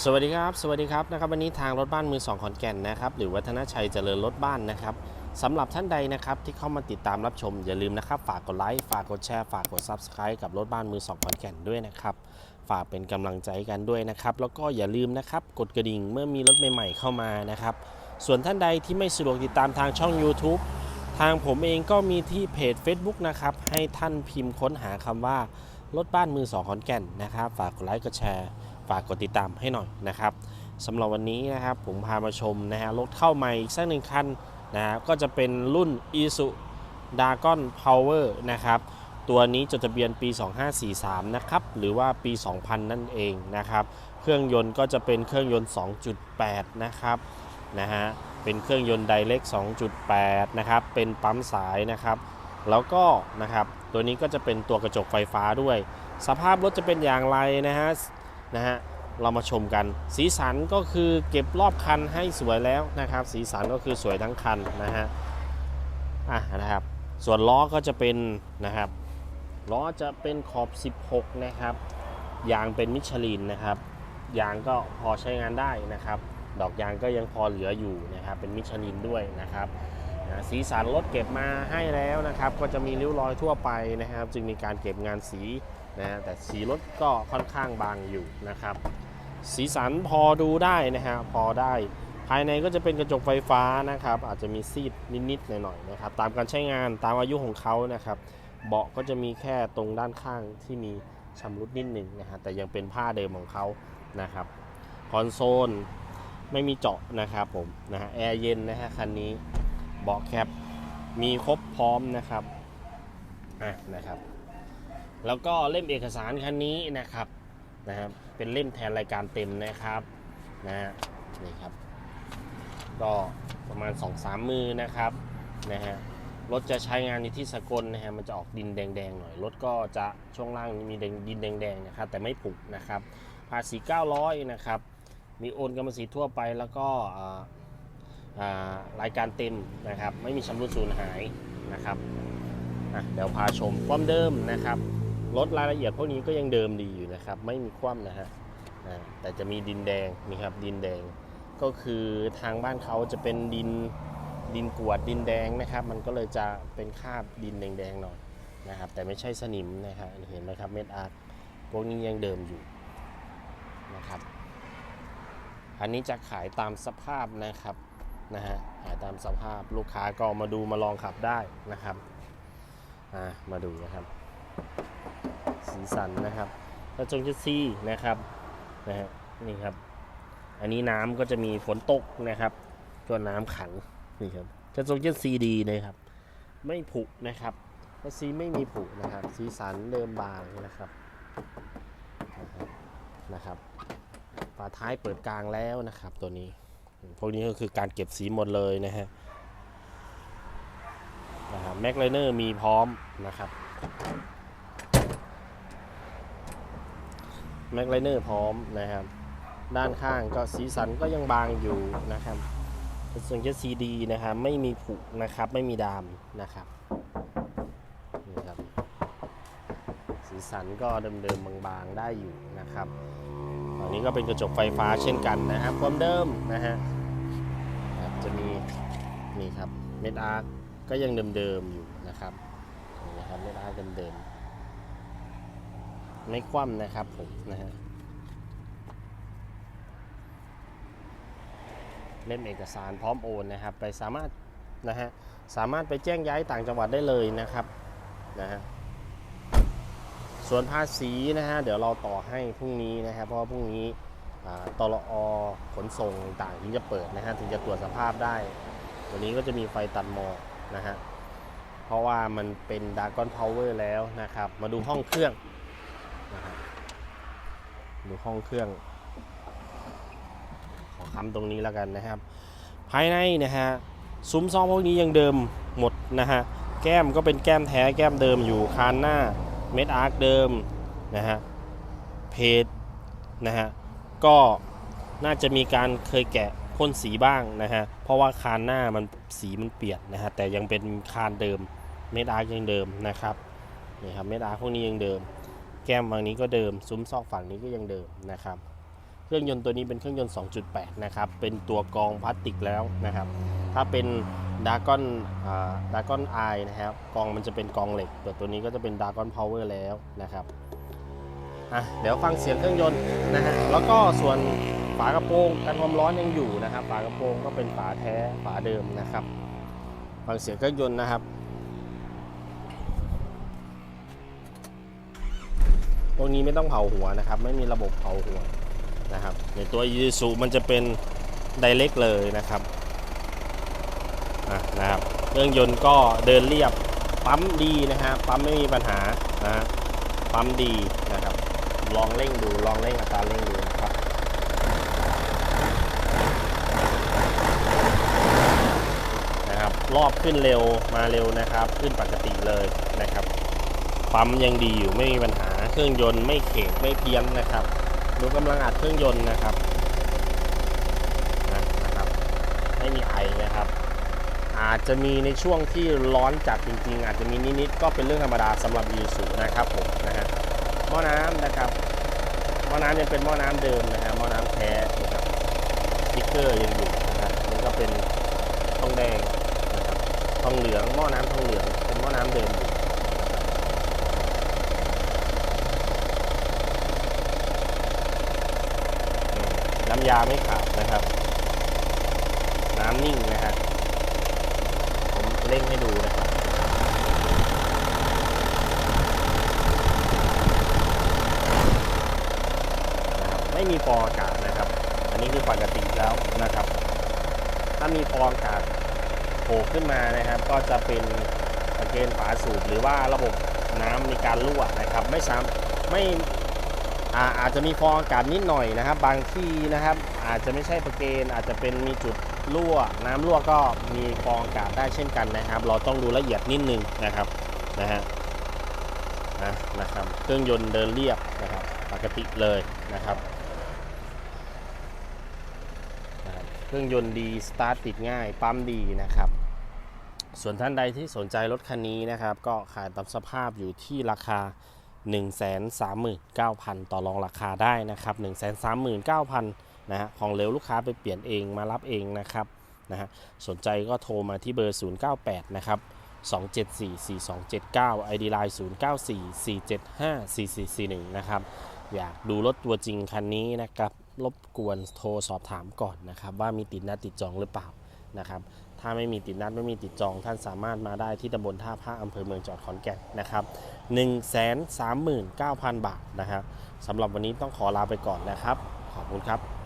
สวัสดีครับสวัสดีครับนะครับวันนี้ทางรถบ้านมือสองขอนแก่นนะครับหรือวัฒนชัยเจริญรถบ้านนะครับสำหรับท่านใดนะครับที่เข้ามาติดตามรับชม อย่าลืมนะครับฝากกดไลค์ฝากกดแชร์ฝากกด Subscribe กับรถบ้านมือสองขอนแก่นด้วยนะครับฝากเป็นกำลังใจกันด้วยนะครับแล้วก็อย่าลืมนะครับกดกระดิ่งเมื่อมีรถใหม่ๆเข้ามานะครับส่วนท่านใดที่ไม่สะดวกติดตามทางช่อง YouTube ทางผมเองก็มีที่เพจ Facebook นะครับให้ท่านพิมพ์ค้นหาคำว่ารถบ้านมือสองขอนแก่นนะครับฝากกดไลค์กดแชร์ ฝากกดติดตามให้หน่อยนะครับสำหรับวันนี้นะครับผมพามาชมนะฮะรถเข้าใหม่อีกสักหนึ่งคันนะฮะก็จะเป็นรุ่น i s u d a g o n Power นะครับตัวนี้จดทะเบียนปี 2543 นะครับหรือว่าปี 2000 นั่นเองนะครับเครื่องยนต์ก็จะเป็นเครื่องยนต์ 2.8 นะครับนะฮะเป็นเครื่องยนต์ไดเ c ก2.8 นะครับเป็นปั๊มสายนะครับแล้วก็นะครับตัวนี้ก็จะเป็นตัวกระจกไฟฟ้าด้วย สภาพรถจะเป็นอย่างไรนะฮะ นะฮะเรามาชมกัน สีสันก็คือเก็บรอบคันให้สวยแล้วนะครับ สีสันก็คือสวยทั้งคันนะฮะอะนะครับส่วนล้อก็จะเป็นนะครับล้อจะเป็นขอบ 16 นะครับยางเป็นมิชลินนะครับยางก็พอใช้งานได้นะครับ ดอกยางก็ยังพอเหลืออยู่นะครับ เป็นมิชลินด้วยนะครับนะสีสันรถเก็บมาให้แล้วนะครับ ก็จะมีริ้วรอยทั่วไปนะครับ จึงมีการเก็บงานสี นะแต่สีรถก็ค่อนข้างบางอยู่นะครับ สีสันพอดูได้นะฮะพอได้ภายในก็จะเป็นกระจกไฟฟ้านะครับ อาจจะมีซีดนิดๆหน่อยๆนะครับ ตามการใช้งานตามอายุของเขานะครับ เบาะก็จะมีแค่ตรงด้านข้างที่มีชำรุดนิดหนึ่งนะฮะแต่ยังเป็นผ้าเดิมของเขานะครับคอนโซลไม่มีเจาะนะครับผมนะฮะแอร์เย็นนะฮะคันนี้เบาะแคปมีครบพร้อมนะครับอะนะครับ แล้วก็เล่มเอกสารคันนี้นะครับนะครับ เป็นเล่มแทนรายการเต็มนะครับนะฮะนี่ครับ ก็ประมาณ 2-3 มือนะครับนะฮะรถจะใช้งานอยู่ที่สกลนะฮะ มันจะออกดินแดงๆหน่อย รถก็จะช่วงล่างมีดินแดงๆนะครับ แต่ไม่ผุนะครับ ภาษี 900 นะครับ มีโอนกรรมสิทธิ์ทั่วไปแล้วก็อ่าอ่ารายการเต็มนะครับ ไม่มีชำรุดสูญหายนะครับอะเดี๋ยวพาชมความเดิมนะครับ รถรายละเอียดพวกนี้ก็ยังเดิมดีอยู่นะครับ ไม่มีคว่ำนะฮะแต่จะมีดินแดงนี่ครับดินแดงก็คือทางบ้านเขาจะเป็นดินดินกรวดดินแดงนะครับ มันก็เลยจะเป็นคราบดินแดงๆหน่อยนะครับ แต่ไม่ใช่สนิมนะครับเห็นไหมครับเม็ดอาร์ตพวกนี้ยังเดิมอยู่นะครับ อันนี้จะขายตามสภาพนะครับนะฮะขายตามสภาพลูกค้าก็มาดูมาลองขับได้นะครับมาดูนะครับ สีสันนะครับกระจงเจดซีนะครับนะฮะนี่ครับ อันนี้น้ำก็จะมีฝนตกนะครับตัวน้ำขังนี่ครับกระจงเจดซีดีนะครับ ไม่ผุนะครับกระซีไม่มีผุนะครับ สีสันเดิมบางนะครับนะครับนะครับฝาท้ายเปิดกลางแล้วนะครับ ตัวนี้ พวกนี้ก็คือการเก็บสีหมดเลยนะฮะนะครับแม็กไลเนอร์มีพร้อมนะครับ แม็กไลเนอร์พร้อมนะครับ ด้านข้างก็สีสันก็ยังบางอยู่นะครับเป็นส่วนจะซีดีนะครับไม่มีผุนะครับไม่มีดามนะครับนี่ครับ สีสันก็เดิมๆบางๆได้อยู่นะครับตอนนี้ก็เป็นกระจกไฟฟ้าเช่นกันนะครับความเดิมนะฮะจะมีนี่ครับเม็ดอาร์ก็ยังเดิมๆอยู่นะครับนี่นะครับเม็ดอาร์เดิมๆ ไม่คว่ำนะครับผมนะฮะเล่มเอกสารพร้อมโอนนะครับ ไปสามารถนะฮะสามารถไปแจ้งย้ายต่างจังหวัดได้เลยนะครับนะฮะส่วนภาษีนะฮะเดี๋ยวเราต่อให้พรุ่งนี้นะครับ เพราะว่าพรุ่งนี้ตลอขนส่งต่างถึงจะเปิดนะฮะถึงจะตรวจสภาพได้ วันนี้ก็จะมีไฟตัดหมอกนะฮะเพราะว่ามันเป็นดากอนพาวเวอร์แล้วนะครับ มาดูห้องเครื่อง ดูห้องเครื่อง ขอคำตรงนี้แล้วกันนะครับ ภายในนะฮะซุ้มซองพวกนี้ยังเดิมหมดนะฮะ แก้มก็เป็นแก้มแท้แก้มเดิมอยู่คานหน้าเม็ดอาร์คเดิมนะฮะ เพจนะฮะ ก็น่าจะมีการเคยแกะพ่นสีบ้างนะฮะ เพราะว่าคานหน้ามันสีมันเปลี่ยนนะฮะ แต่ยังเป็นคานเดิม เม็ดอาร์คยังเดิมนะครับ นี่ครับ เม็ดอาร์คพวกนี้ยังเดิม แก้มฝั่งนี้ก็เดิม ซุ้มซอกฝั่งนี้ก็ยังเดิมนะครับจรื่องยนต์ตัวนี้เป็นเครื่องยนต์ 2.8 นะครับ เป็นตัวกรองพลาสติกแล้วนะครับ ถ้าเป็นดากอนดากอนไอนะครับกรองมันจะเป็นกรองเหล็กแต่ตัวนี้ก็จะเป็นดากอนพาวเวอร์แล้วนะครับอะเดี๋ยวฟังเสียงเครื่องยนต์นะฮะ แล้วก็ส่วนฝากระโปรงกันความร้อนยังอยู่นะครับ ฝากระโปรงก็เป็นฝาแท้ฝาเดิมนะครับ ฟังเสียงเครื่องยนต์นะครับ ตรงนี้ไม่ต้องเผาหัวนะครับ ไม่มีระบบเผาหัวนะครับ ในตัว i s u มันจะเป็นไดเ c กเลยนะครับนะครับเครื่องยนต์ก็เดินเรียบปั๊มดีนะฮะปั๊มไม่มีปัญหานะฮะปั๊มดีนะครับ ลองเร่งดูลองเร่งอัตราเร่งดูนะครับนะครับ รอบขึ้นเร็วมาเร็วนะครับ ขึ้นปกติเลยนะครับ ปั๊มยังดีอยู่ไม่มีปัญหาเครื่องยนต์ไม่เขกไม่เพี้ยนนะครับดูกำลังอัดเครื่องยนต์นะครับนะครับ ไม่มีไอนะครับ อาจจะมีในช่วงที่ร้อนจัดจริง ๆ อาจจะมีนิดๆก็เป็นเรื่องธรรมดาสำหรับยูสุนะครับผมนะฮะหม้อน้ำนะครับหม้อน้ำยังเป็นหม้อน้ำเดิมนะฮะหม้อน้ำแท้นะครับสติ๊กเกอร์ยังอยู่นะครับนี่ก็เป็นทองแดงนะครับทองเหลืองหม้อน้ำทองเหลืองเป็นหม้อน้ำเดิมอยู่อืมน้ำ ยาไม่ขาดนะครับ น้ำนิ่งนะฮะผมเร่งให้ดูนะครับนะครับ ไม่มีฟองอากาศนะครับ อันนี้คือปกติแล้วนะครับ ถ้ามีฟองอากาศโผล่ขึ้นมานะครับ ก็จะเป็นตะเกณฑ์ฝาสูบหรือว่าระบบน้ำมีการรั่วนะครับ ไม่ซ้ำไม่ อาอาจจะมีฟองอากาศนิดหน่อยนะครับ บางที่นะครับ อาจจะไม่ใช่ตะเกณฑ์อาจจะเป็นมีจุดรั่ว น้ำรั่วก็มีฟองอากาศได้เช่นกันนะครับ เราต้องดูละเอียดนิดนึงนะครับนะฮะนะนะครับ เครื่องยนต์เดินเรียบนะครับ ปกติเลยนะครับนะครับเครื่องยนต์ดีสตาร์ทติดง่ายปั๊มดีนะครับ ส่วนท่านใดที่สนใจรถคันนี้นะครับ ก็ขายตามสภาพอยู่ที่ราคา 139,000 ต่อรองราคาได้นะครับ 139,000นะฮะของเหลวลูกค้าไปเปลี่ยนเองมารับเองนะครับนะฮะสนใจก็โทรมาที่เบอร์ 098 นะครับ 2744279 ID Line 0944754441 นะครับ อยากดูรถตัวจริงคันนี้นะครับ รบกวนโทรสอบถามก่อนนะครับ ว่ามีติดหนัดติดจองหรือเปล่า นะครับ ถ้าไม่มีติดนัดไม่มีติดจองท่านสามารถมาได้ที่ตำบลท่าพระอำเภอเมืองจังหวัดขอนแก่นนะครับ139,000 บาทนะครับสำหรับวันนี้ต้องขอลาไปก่อนนะครับ ขอบคุณครับ